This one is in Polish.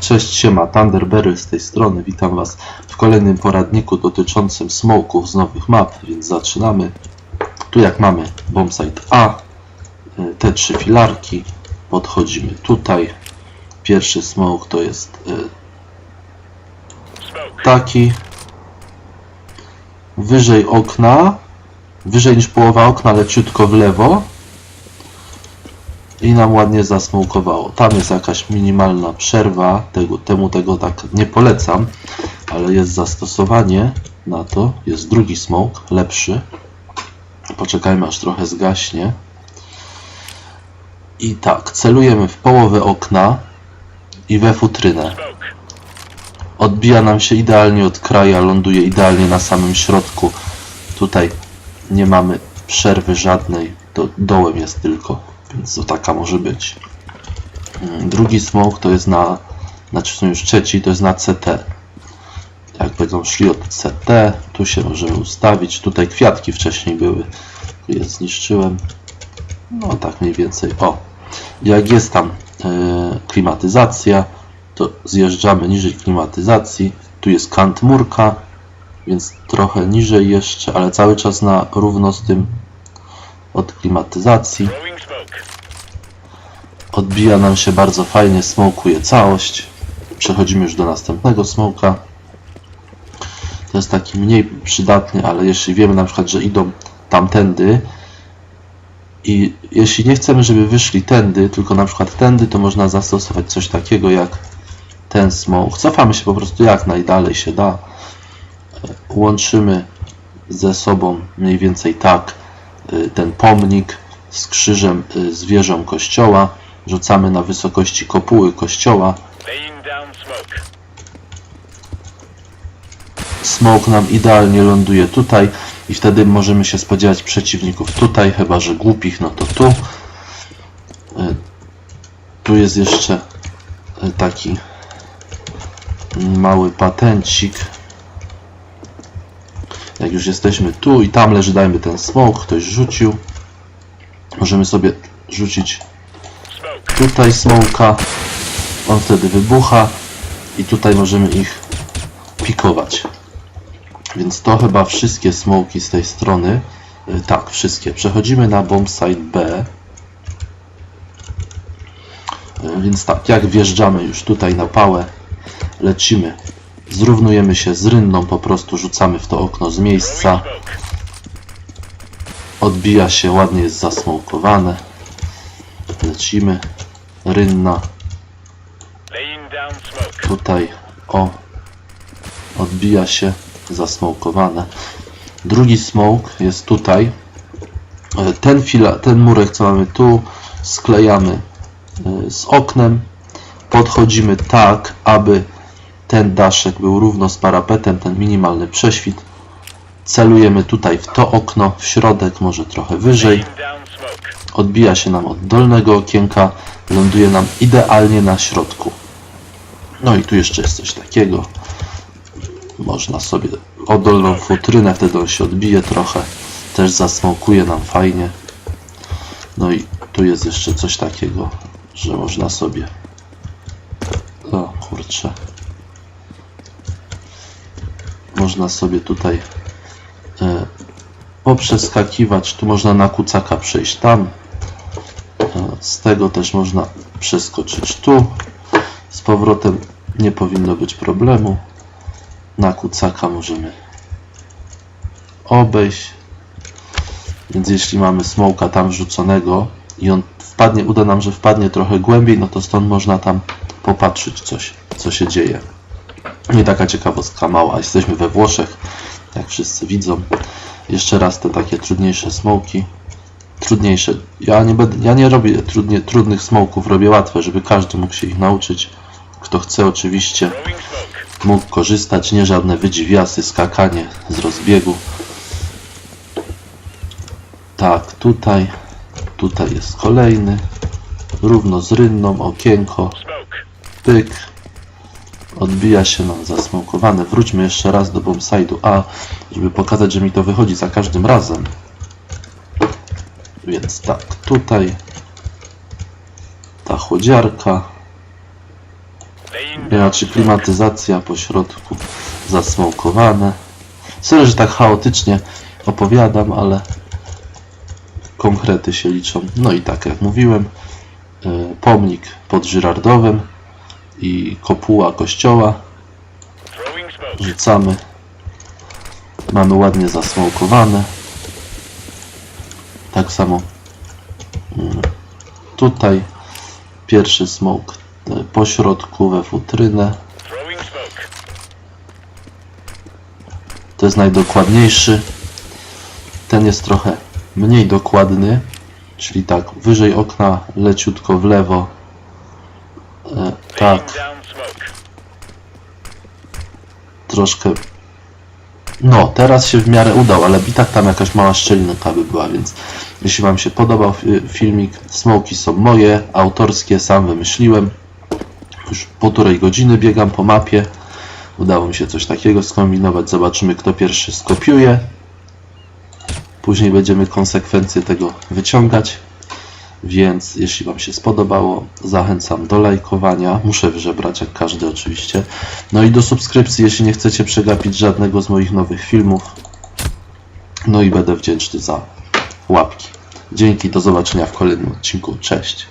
Cześć, siema, Thunderberry z tej strony. Witam Was w kolejnym poradniku dotyczącym smoków z nowych map, więc zaczynamy. Tu jak mamy bombsite A, y, te trzy filarki, podchodzimy tutaj. Pierwszy smoke to jest y, taki. Wyżej okna, wyżej niż połowa okna, leciutko w lewo i nam ładnie zasmokowało. Tam jest jakaś minimalna przerwa, tego, temu tego tak nie polecam, ale jest zastosowanie na to. Jest drugi smoke, lepszy. Poczekajmy aż trochę zgaśnie. I tak, celujemy w połowę okna i we futrynę. Odbija nam się idealnie od kraja, ląduje idealnie na samym środku. Tutaj nie mamy przerwy żadnej, to dołem jest tylko, więc to taka może być. Mm, Drugi smoke to jest na, znaczy są już trzeci, to jest na CT. Jak będą szli od CT, tu się możemy ustawić. Tutaj kwiatki wcześniej były, je zniszczyłem. No tak mniej więcej. O, jak jest tam e, klimatyzacja, to zjeżdżamy niżej klimatyzacji. Tu jest kant murka, więc trochę niżej jeszcze, ale cały czas na równo z tym od klimatyzacji. Odbija nam się bardzo fajnie, smokuje całość. Przechodzimy już do następnego smoka. To jest taki mniej przydatny, ale jeśli wiemy na przykład, że idą tamtędy i jeśli nie chcemy, żeby wyszli tędy, tylko na przykład tędy, to można zastosować coś takiego jak ten smoke. Cofamy się po prostu jak najdalej się da. Łączymy ze sobą mniej więcej tak ten pomnik z krzyżem, y, z wieżą kościoła. Rzucamy na wysokości kopuły kościoła. Smoke. Nam idealnie ląduje tutaj i wtedy możemy się spodziewać przeciwników tutaj, chyba że głupich, no to tu. Y, Tu jest jeszcze y, taki mały patencik. Jak już jesteśmy tu i tam leży, dajmy ten smoke, ktoś rzucił. Możemy sobie rzucić tutaj smoka. On wtedy wybucha i tutaj możemy ich pikować. Więc to chyba wszystkie smoki z tej strony. Y, Tak, wszystkie. Przechodzimy na bombsite B. Y, Więc tak, jak wjeżdżamy już tutaj na pałę, lecimy. Zrównujemy się z rynną, po prostu rzucamy w to okno z miejsca. Odbija się, ładnie jest zasmokowane. Lecimy. Rynna. Tutaj, o. Odbija się, zasmokowane. Drugi smoke jest tutaj. E, Ten, fila, ten murek, co mamy tu, sklejamy e, z oknem. Podchodzimy tak, aby ten daszek był równo z parapetem, ten minimalny prześwit. Celujemy tutaj w to okno, w środek, może trochę wyżej. Odbija się nam od dolnego okienka, ląduje nam idealnie na środku. No i tu jeszcze jest coś takiego. Można sobie o dolną futrynę, wtedy on się odbije trochę. Też zasmokuje nam fajnie. No i tu jest jeszcze coś takiego, że można sobie... O kurczę. Można sobie tutaj e, poprzeskakiwać. Tu można na kucaka przejść tam. E, Z tego też można przeskoczyć tu. Z powrotem nie powinno być problemu. Na kucaka możemy obejść. Więc jeśli mamy smoka tam wrzuconego i on wpadnie, uda nam, że wpadnie trochę głębiej, no to stąd można tam popatrzeć coś, co się dzieje. I taka ciekawostka mała. Jesteśmy we Włoszech, jak wszyscy widzą. Jeszcze raz te takie trudniejsze smoki. Trudniejsze. Ja nie, będę, ja nie robię trudnie, trudnych smoków, robię łatwe, żeby każdy mógł się ich nauczyć. Kto chce oczywiście mógł korzystać, nie żadne wydziwiasy, skakanie z rozbiegu. Tak, tutaj, tutaj jest kolejny, równo z rynną, okienko, pyk, odbija się nam zasmokowane. Wróćmy jeszcze raz do bombside'u A, żeby pokazać, że mi to wychodzi za każdym razem. Więc tak, tutaj ta chłodziarka, Znaczy klimatyzacja po środku zasmokowane. Sorry, że tak chaotycznie opowiadam, ale konkrety się liczą. No i tak jak mówiłem, y, pomnik pod Żyrardowem i kopuła kościoła smoke. rzucamy. Mamy ładnie zasmokowane. Tak samo mm, tutaj pierwszy smok y, po środku we futrynę. Smoke. To jest najdokładniejszy. Ten jest trochę mniej dokładny, czyli tak, wyżej okna, leciutko w lewo. Tak, troszkę. No, teraz się w miarę udał, ale i tak tam jakaś mała szczelinka by była, więc jeśli Wam się podobał fi- filmik, smoki są moje, autorskie, sam wymyśliłem. Już półtorej godziny biegam po mapie. Udało mi się coś takiego skombinować. Zobaczymy, kto pierwszy skopiuje. Później będziemy konsekwencje tego wyciągać. Więc jeśli Wam się spodobało, zachęcam do lajkowania. Muszę wyżebrać, jak każdy oczywiście. No i do subskrypcji, jeśli nie chcecie przegapić żadnego z moich nowych filmów. No i będę wdzięczny za łapki. Dzięki, do zobaczenia w kolejnym odcinku. Cześć.